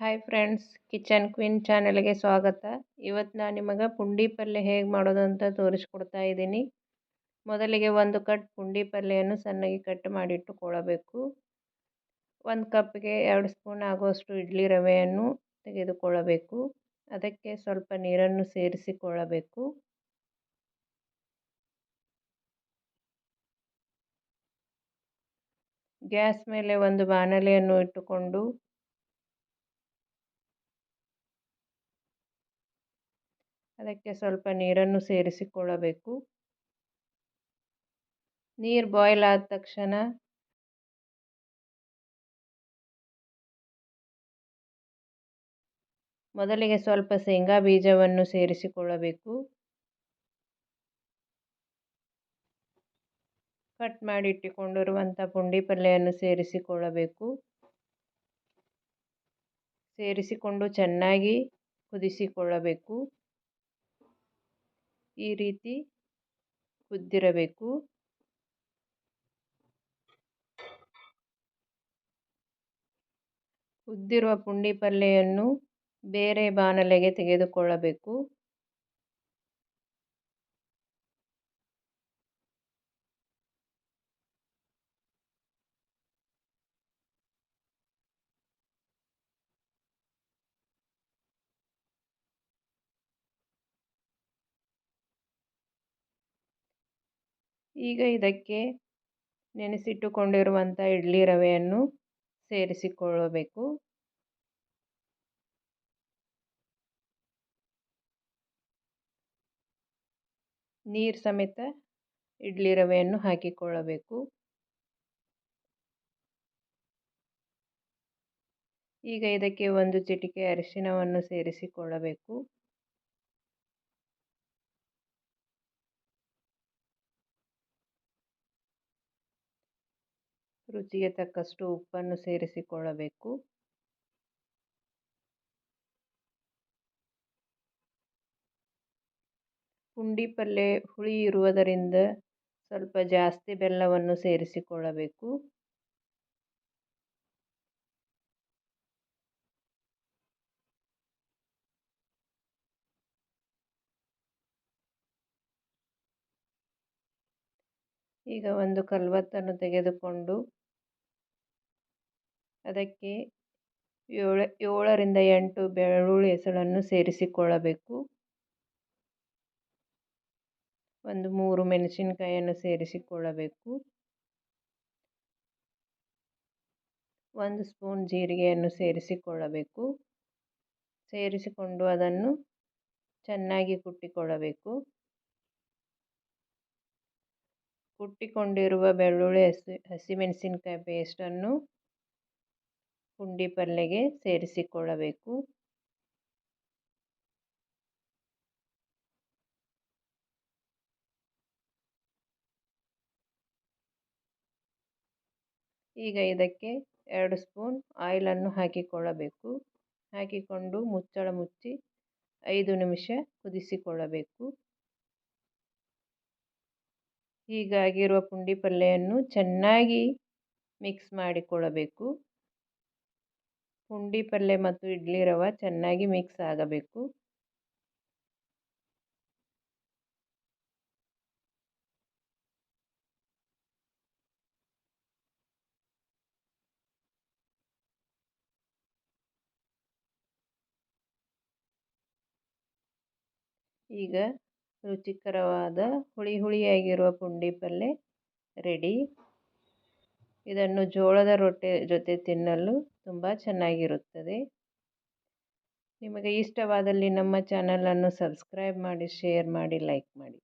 Hi friends kitchen queen ಚಾನೆಲ್ಗೆ ಸ್ವಾಗತ. ಇವತ್ತು ನಾನು ನಿಮಗೆ ಪುಂಡಿ ಪಲ್ಯ ಹೇಗೆ ಮಾಡೋದು ಅಂತ ತೋರಿಸ್ಕೊಡ್ತಾ ಇದ್ದೀನಿ. ಮೊದಲಿಗೆ ಒಂದು ಕಟ್ ಪುಂಡಿ ಪಲ್ಯವನ್ನು ಸಣ್ಣಗೆ ಕಟ್ ಮಾಡಿಟ್ಟುಕೊಳ್ಳಬೇಕು. ಒಂದು ಕಪ್ಗೆ ಎರಡು ಸ್ಪೂನ್ ಆಗುವಷ್ಟು ಇಡ್ಲಿ ರವೆಯನ್ನು ತೆಗೆದುಕೊಳ್ಳಬೇಕು. ಅದಕ್ಕೆ ಸ್ವಲ್ಪ ನೀರನ್ನು ಸೇರಿಸಿಕೊಳ್ಳಬೇಕು. ಗ್ಯಾಸ್ ಮೇಲೆ ಒಂದು ಬಾಣಲೆಯನ್ನು ಇಟ್ಟುಕೊಂಡು ಅದಕ್ಕೆ ಸ್ವಲ್ಪ ನೀರನ್ನು ಸೇರಿಸಿಕೊಳ್ಳಬೇಕು. ನೀರು ಬಾಯ್ಲ್ ಆದ ತಕ್ಷಣ ಮೊದಲಿಗೆ ಸ್ವಲ್ಪ ಶೇಂಗಾ ಬೀಜವನ್ನು ಸೇರಿಸಿಕೊಳ್ಳಬೇಕು. ಕಟ್ ಮಾಡಿ ಇಟ್ಟುಕೊಂಡಿರುವಂಥ ಪುಂಡಿ ಪಲ್ಯವನ್ನು ಸೇರಿಸಿಕೊಳ್ಳಬೇಕು. ಸೇರಿಸಿಕೊಂಡು ಚೆನ್ನಾಗಿ ಕುದಿಸಿಕೊಳ್ಳಬೇಕು. ಈ ರೀತಿ ಉದ್ದಿರಬೇಕು ಕುದ್ದಿರುವ ಪುಂಡಿ ಪಲ್ಯವನ್ನು ಬೇರೆ ಬಾಣಲೆಗೆ ತೆಗೆದುಕೊಳ್ಳಬೇಕು. ಈಗ ಇದಕ್ಕೆ ನೆನೆಸಿಟ್ಟುಕೊಂಡಿರುವಂಥ ಇಡ್ಲಿ ರವೆಯನ್ನು ಸೇರಿಸಿಕೊಳ್ಳಬೇಕು. ನೀರು ಸಮೇತ ಇಡ್ಲಿ ರವೆಯನ್ನು ಹಾಕಿಕೊಳ್ಳಬೇಕು. ಈಗ ಇದಕ್ಕೆ ಒಂದು ಚಿಟಿಕೆ ಅರಿಶಿನವನ್ನು ಸೇರಿಸಿಕೊಳ್ಳಬೇಕು. ರುಚಿಗೆ ತಕ್ಕಷ್ಟು ಉಪ್ಪನ್ನು ಸೇರಿಸಿಕೊಳ್ಳಬೇಕು. ಪುಂಡಿ ಪಲ್ಯ ಹುಳಿ ಇರುವುದರಿಂದ ಸ್ವಲ್ಪ ಜಾಸ್ತಿ ಬೆಲ್ಲವನ್ನು ಸೇರಿಸಿಕೊಳ್ಳಬೇಕು. ಈಗ ಒಂದು ಕಲ್ವತ್ತನ್ನು ತೆಗೆದುಕೊಂಡು ಅದಕ್ಕೆ ಏಳು, ಏಳರಿಂದ ಎಂಟು ಬೆಳ್ಳುಳ್ಳಿ ಹೆಸಳನ್ನು ಸೇರಿಸಿಕೊಳ್ಳಬೇಕು. ಒಂದು ಮೂರು ಮೆಣಸಿನಕಾಯಿಯನ್ನು ಸೇರಿಸಿಕೊಳ್ಳಬೇಕು. ಒಂದು ಸ್ಪೂನ್ ಜೀರಿಗೆಯನ್ನು ಸೇರಿಸಿಕೊಳ್ಳಬೇಕು. ಸೇರಿಸಿಕೊಂಡು ಅದನ್ನು ಚೆನ್ನಾಗಿ ಕುಟ್ಟಿಕೊಳ್ಳಬೇಕು. ಕುಟ್ಟಿಕೊಂಡಿರುವ ಬೆಳ್ಳುಳ್ಳಿ, ಹಸಿ, ಹಸಿಮೆಣಸಿನ್ಕಾಯಿ ಪೇಸ್ಟನ್ನು ಪುಂಡಿ ಪಲ್ಯಗೆ ಸೇರಿಸಿಕೊಳ್ಳಬೇಕು. ಈಗ ಇದಕ್ಕೆ ಎರಡು ಸ್ಪೂನ್ ಆಯಿಲನ್ನು ಹಾಕಿಕೊಳ್ಳಬೇಕು. ಹಾಕಿಕೊಂಡು ಮುಚ್ಚಳ ಮುಚ್ಚಿ ಐದು ನಿಮಿಷ ಕುದಿಸಿಕೊಳ್ಳಬೇಕು. ಹೀಗಾಗಿರುವ ಪುಂಡಿ ಪಲ್ಯವನ್ನು ಚೆನ್ನಾಗಿ ಮಿಕ್ಸ್ ಮಾಡಿಕೊಳ್ಳಬೇಕು. ಪುಂಡಿ ಪಲ್ಯ ಮತ್ತು ಇಡ್ಲಿ ರವೆ ಚೆನ್ನಾಗಿ ಮಿಕ್ಸ್ ಆಗಬೇಕು. ಈಗ ರುಚಿಕರವಾದ ಹುಳಿ ಹುಳಿಯಾಗಿರುವ ಪುಂಡಿ ಪಲ್ಯ ರೆಡಿ. ಇದನ್ನು ಜೋಳದ ರೊಟ್ಟಿ ಜೊತೆ ತಿನ್ನಲು ತುಂಬ ಚೆನ್ನಾಗಿರುತ್ತದೆ. ನಿಮಗೆ ಇಷ್ಟವಾದಲ್ಲಿ ನಮ್ಮ ಚಾನಲನ್ನು ಸಬ್ಸ್ಕ್ರೈಬ್ ಮಾಡಿ, ಶೇರ್ ಮಾಡಿ, ಲೈಕ್ ಮಾಡಿ.